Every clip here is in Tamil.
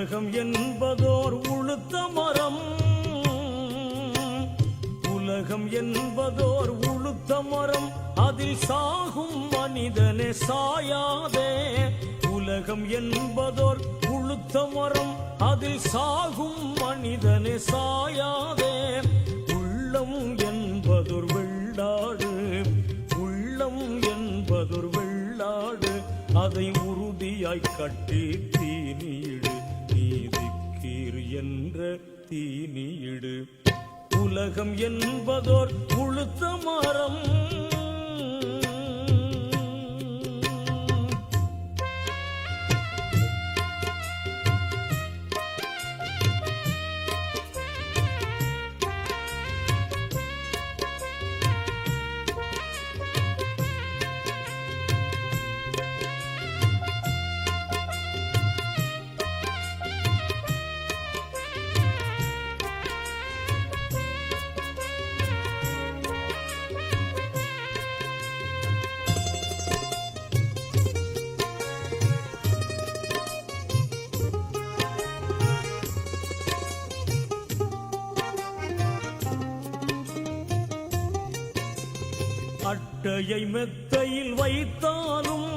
உலகம் என்பதோர் உளுத்த மரம். உலகம் என்பதோர் உளுத்த மரம். அதில் சாகும் மனிதனே சாயாதே. உலகம் என்பதோர் உளுத்த மரம். அதில் சாகும் மனிதனே சாயாதே. உள்ளம் என்பதொரு வெள்ளாடு. உள்ளம் என்பதொரு வெள்ளாடு. அதை உறுதியாய் கட்டி தீனியிடு என்ற தீனியிடு. உலகம் என்பதோர் உளுத்த மரம். அட்டையை மெத்தையில் வைத்தாலும்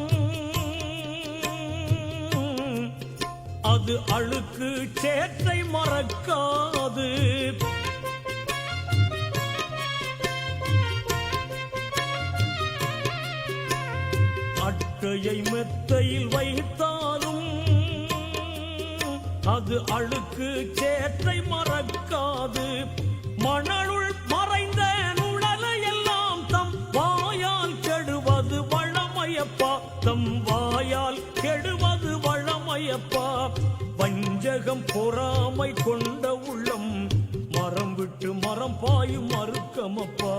அது அழுக்கு சேற்றை மறக்காது. அட்டையை மெத்தையில் வைத்தாலும் அது அழுக்கு சேற்றை மறக்காது. மணலுள் மறைந்த வளமையப்பா வஞ்சகம் பொறாமை கொண்ட உள்ளம். மரம் விட்டு மரம் பாயும் மறுக்கமப்பா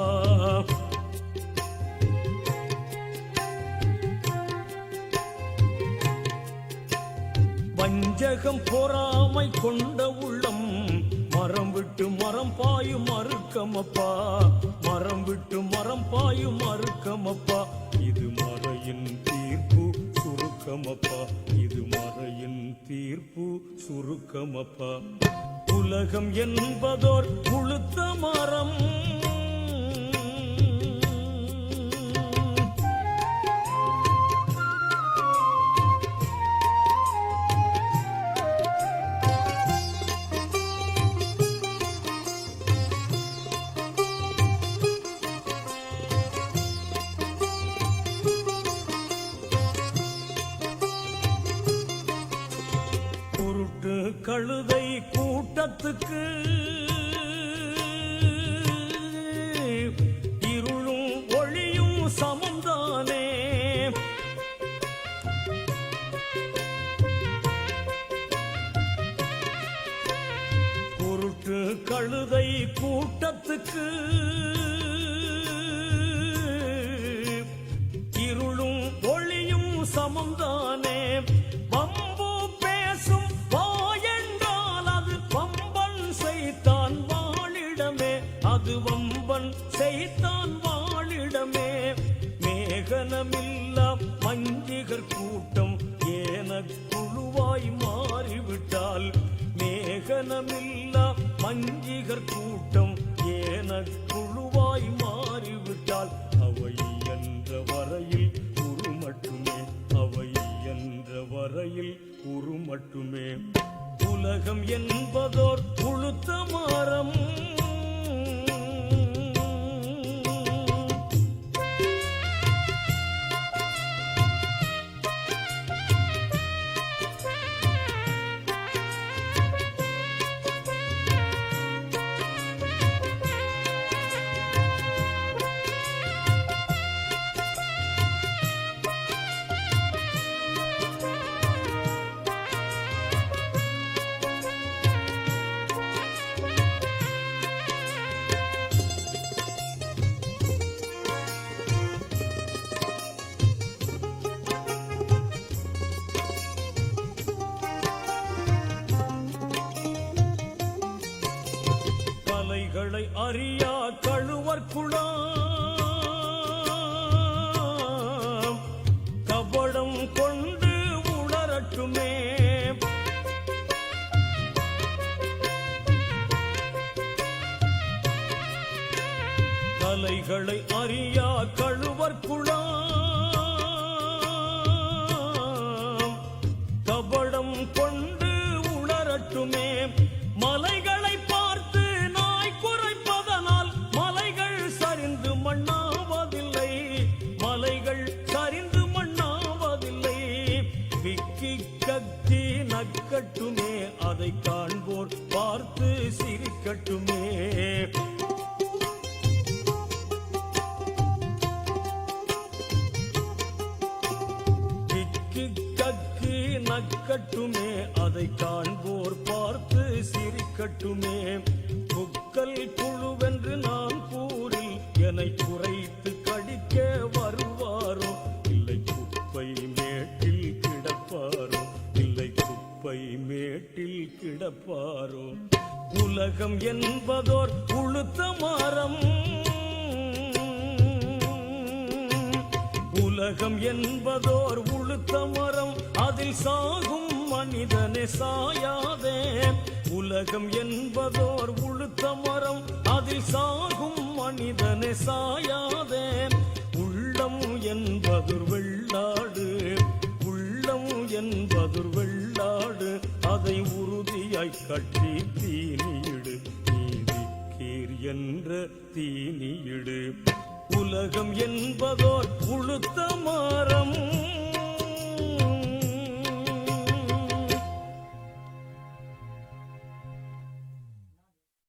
வஞ்சகம் பொறாமை கொண்ட உள்ளம். மரம் விட்டு மரம் பாயும் மறுக்கமப்பா மரம் விட்டு மரம் பாயும் மறுக்கமப்பா இது மறையின் சுருக்கமப்பா இது மறையின் தீர்ப்பு. சுருக்கமப்பா உலகம் என்பதோர் உளுத்த மரம். கழுதை கூட்டத்துக்கு இருளும் ஒளியும் சமந்தானே. குருட்டு கழுதை கூட்டத்துக்கு அது செய்தான் வாழிடமே. மேகனமில்லா மஞ்சிகர் கூட்டம் ஏன குழுவாய் மாறிவிட்டால். மேகனமில்லா மஞ்சிகர் கூட்டம் ஏன குழுவாய் மாறிவிட்டால். அவை என்ற வரையில் குரு மட்டுமே அவை என்ற வரையில் குரு மட்டுமே உலகம் என்பதோர் பார்க்குணம். கபடம் கொண்டு உணரட்டுமே. கலைகளை அறிய நக்கட்டுமே அதை காண்போர் பார்த்து சிரிக்கட்டுமே. கக்கு நக்கட்டுமே அதை காண்போர் பார்த்து சிரிக்கட்டுமே. புக்கல் குழுவென்று நான் கூறில் என்னை குறைத்து கிடப்பாரோ உலகம் என்பதோர் உளுத்த மரம் உலகம் என்பதோர் உளுத்த மரம் அதில் சாகும் மனிதனே சாயாதே. உலகம் என்பதோர் உளுத்த மரம் அதில் சாகும் மனிதனே சாயாதே. உள்ளம் என்பதொரு வெள்ளாடு என்பதொரு வெள்ளாடு அதை உறுதியாய் கட்டி தீனியிடு. நீதிக்கீர் என்ற தீனியிடு. உலகம் என்பதோர் உளுத்த மாறம்